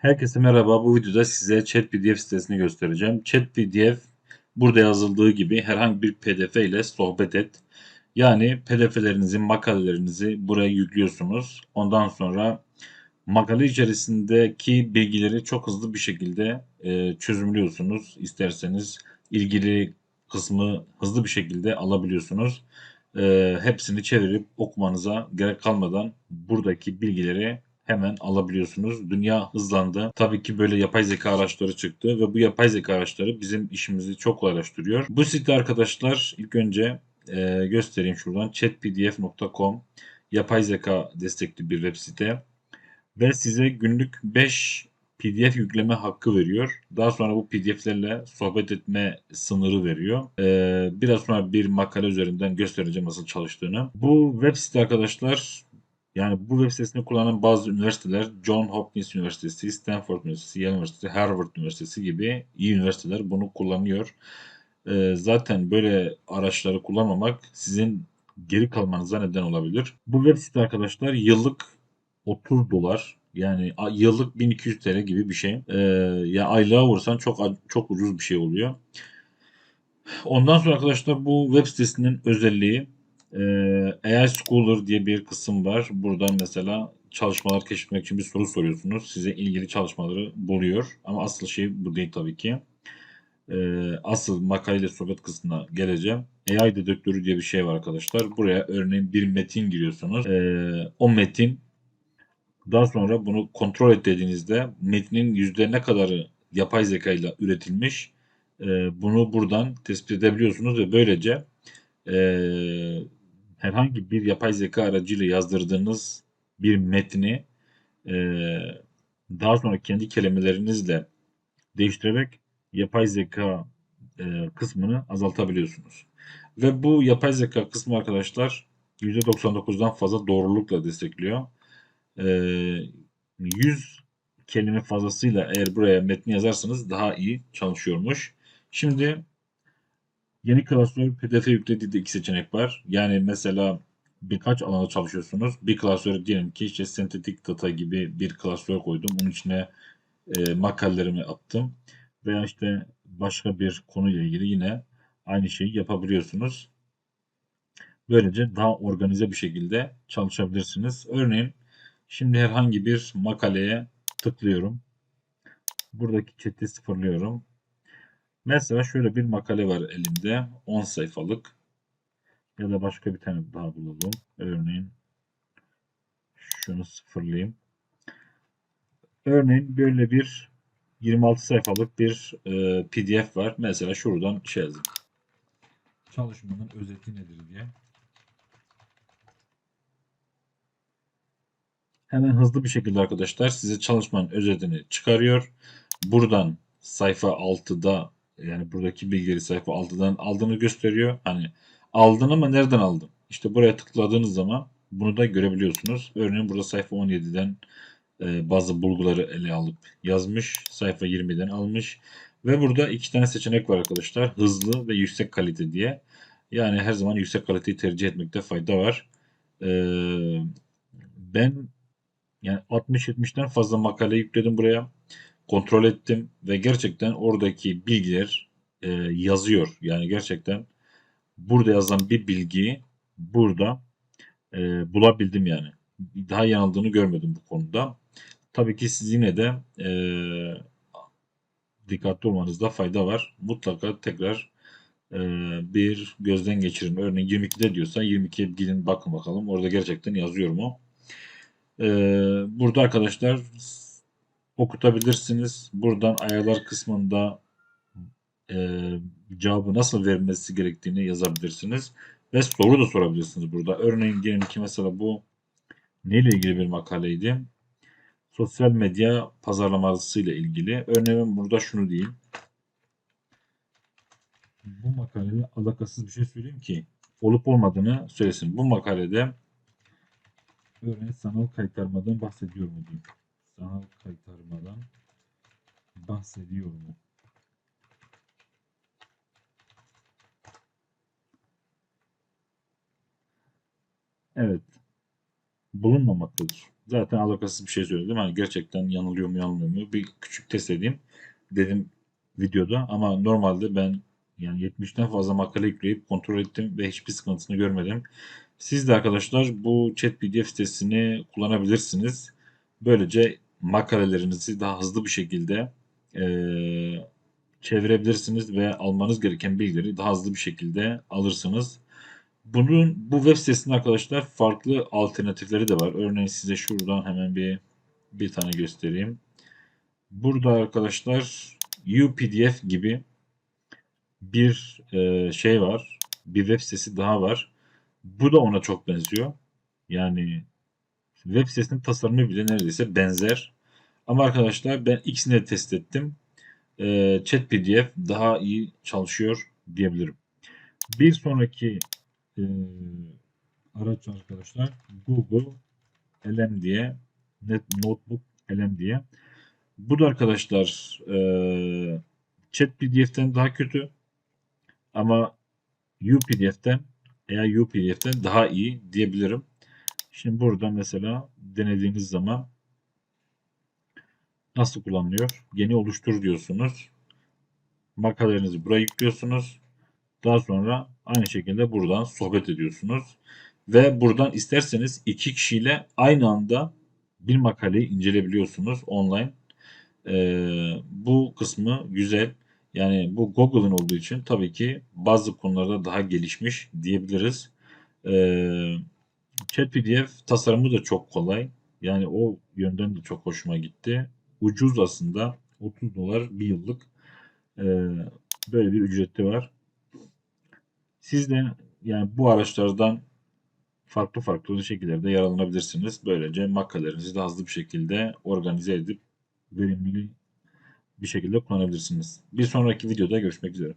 Herkese merhaba. Bu videoda size ChatPDF sitesini göstereceğim. ChatPDF burada yazıldığı gibi herhangi bir PDF ile sohbet et. Yani PDF'lerinizi, makalelerinizi buraya yüklüyorsunuz. Ondan sonra makale içerisindeki bilgileri çok hızlı bir şekilde e, çözümlüyorsunuz. İsterseniz ilgili kısmı hızlı bir şekilde alabiliyorsunuz. E, hepsini çevirip okumanıza gerek kalmadan buradaki bilgileri hemen alabiliyorsunuz. Dünya hızlandı. Tabii ki böyle yapay zeka araçları çıktı ve bu yapay zeka araçları bizim işimizi çok kolaylaştırıyor. Bu site arkadaşlar ilk önce e, göstereyim şuradan chatpdf.com yapay zeka destekli bir web site ve size günlük 5 PDF yükleme hakkı veriyor. Daha sonra bu PDF'lerle sohbet etme sınırı veriyor. Ee, biraz sonra bir makale üzerinden göstereceğim nasıl çalıştığını. Bu web site arkadaşlar yani bu web sitesini kullanan bazı üniversiteler John Hopkins Üniversitesi, Stanford Üniversitesi, Yale Üniversitesi, Harvard Üniversitesi gibi iyi üniversiteler bunu kullanıyor. Ee, zaten böyle araçları kullanmamak sizin geri kalmanıza neden olabilir. Bu web site arkadaşlar yıllık 30 dolar yani yıllık 1200 TL gibi bir şey. Ee, ya aylığa vursan çok çok ucuz bir şey oluyor. Ondan sonra arkadaşlar bu web sitesinin özelliği e, AI Scholar diye bir kısım var. Buradan mesela çalışmalar keşfetmek için bir soru soruyorsunuz. Size ilgili çalışmaları buluyor. Ama asıl şey bu değil tabii ki. E, asıl makale sohbet kısmına geleceğim. AI dedektörü diye bir şey var arkadaşlar. Buraya örneğin bir metin giriyorsunuz. E, o metin daha sonra bunu kontrol et dediğinizde metnin yüzde ne kadarı yapay zeka ile üretilmiş e, bunu buradan tespit edebiliyorsunuz ve böylece e, herhangi bir yapay zeka aracıyla yazdırdığınız bir metni e, daha sonra kendi kelimelerinizle değiştirerek yapay zeka e, kısmını azaltabiliyorsunuz. Ve bu yapay zeka kısmı arkadaşlar %99'dan fazla doğrulukla destekliyor. E, 100 kelime fazlasıyla eğer buraya metni yazarsanız daha iyi çalışıyormuş. Şimdi Yeni klasör PDF yüklediği de iki seçenek var. Yani mesela birkaç alanda çalışıyorsunuz. Bir klasör diyelim ki işte sentetik data gibi bir klasör koydum. Onun içine e, makalelerimi attım. Veya işte başka bir konuyla ilgili yine aynı şeyi yapabiliyorsunuz. Böylece daha organize bir şekilde çalışabilirsiniz. Örneğin şimdi herhangi bir makaleye tıklıyorum. Buradaki chat'i sıfırlıyorum. Mesela şöyle bir makale var elimde. 10 sayfalık. Ya da başka bir tane daha bulalım. Örneğin şunu sıfırlayayım. Örneğin böyle bir 26 sayfalık bir e, PDF var. Mesela şuradan şey yazayım. Çalışmanın özeti nedir diye. Hemen hızlı bir şekilde arkadaşlar size çalışmanın özetini çıkarıyor. Buradan sayfa 6'da yani buradaki bilgileri sayfa 6'dan aldığını gösteriyor. Hani aldın ama nereden aldın? İşte buraya tıkladığınız zaman bunu da görebiliyorsunuz. Örneğin burada sayfa 17'den e, bazı bulguları ele alıp yazmış. Sayfa 20'den almış. Ve burada iki tane seçenek var arkadaşlar. Hızlı ve yüksek kalite diye. Yani her zaman yüksek kaliteyi tercih etmekte fayda var. Ee, ben yani 60-70'ten fazla makale yükledim buraya. Kontrol ettim ve gerçekten oradaki bilgiler e, yazıyor. Yani gerçekten burada yazan bir bilgiyi burada e, bulabildim yani. Daha yanıldığını görmedim bu konuda. Tabii ki siz yine de e, dikkatli olmanızda fayda var. Mutlaka tekrar e, bir gözden geçirin. Örneğin 22'de diyorsa 22'ye gidin bakın bakalım. Orada gerçekten yazıyor mu? E, burada arkadaşlar okutabilirsiniz. Buradan ayarlar kısmında e, cevabı nasıl verilmesi gerektiğini yazabilirsiniz. Ve soru da sorabilirsiniz burada. Örneğin diyelim ki mesela bu neyle ilgili bir makaleydi? Sosyal medya pazarlaması ile ilgili. Örneğin burada şunu diyeyim. Bu makaleyle alakasız bir şey söyleyeyim ki olup olmadığını söylesin. Bu makalede örneğin sanal kaytarmadan bahsediyor mu diyeyim. Sanal kaytarmadan bahsediyor mu? Evet. Bulunmamaktadır. zaten alakasız bir şey söyledim. Hani gerçekten yanılıyor mu yanılmıyor mu bir küçük test edeyim dedim videoda ama normalde ben yani 70'ten fazla makale yükleyip kontrol ettim ve hiçbir sıkıntısını görmedim. Siz de arkadaşlar bu chat PDF sitesini kullanabilirsiniz. Böylece makalelerinizi daha hızlı bir şekilde eee, çevirebilirsiniz ve almanız gereken bilgileri daha hızlı bir şekilde alırsınız. Bunun bu web sitesinde arkadaşlar farklı alternatifleri de var. Örneğin size şuradan hemen bir bir tane göstereyim. Burada arkadaşlar UPDF gibi bir e, şey var. Bir web sitesi daha var. Bu da ona çok benziyor. Yani web sitesinin tasarımı bile neredeyse benzer. Ama arkadaşlar ben ikisini de test ettim. E, Chat PDF daha iyi çalışıyor diyebilirim. Bir sonraki e, araç arkadaşlar Google LM diye Net Notebook LM diye. Bu da arkadaşlar e, Chat PDF'ten daha kötü ama UPDF'ten eğer UPDF'ten daha iyi diyebilirim. Şimdi burada mesela denediğiniz zaman nasıl kullanılıyor? Yeni oluştur diyorsunuz. Makalelerinizi buraya yüklüyorsunuz. Daha sonra aynı şekilde buradan sohbet ediyorsunuz. Ve buradan isterseniz iki kişiyle aynı anda bir makaleyi inceleyebiliyorsunuz online. Ee, bu kısmı güzel. Yani bu Google'ın olduğu için tabii ki bazı konularda daha gelişmiş diyebiliriz. Ee, Chat PDF tasarımı da çok kolay. Yani o yönden de çok hoşuma gitti. Ucuz aslında. 30 dolar bir yıllık. Ee, böyle bir ücreti var. Siz de yani bu araçlardan farklı farklı şekillerde yararlanabilirsiniz. Böylece makalelerinizi de hızlı bir şekilde organize edip verimli bir şekilde kullanabilirsiniz. Bir sonraki videoda görüşmek üzere.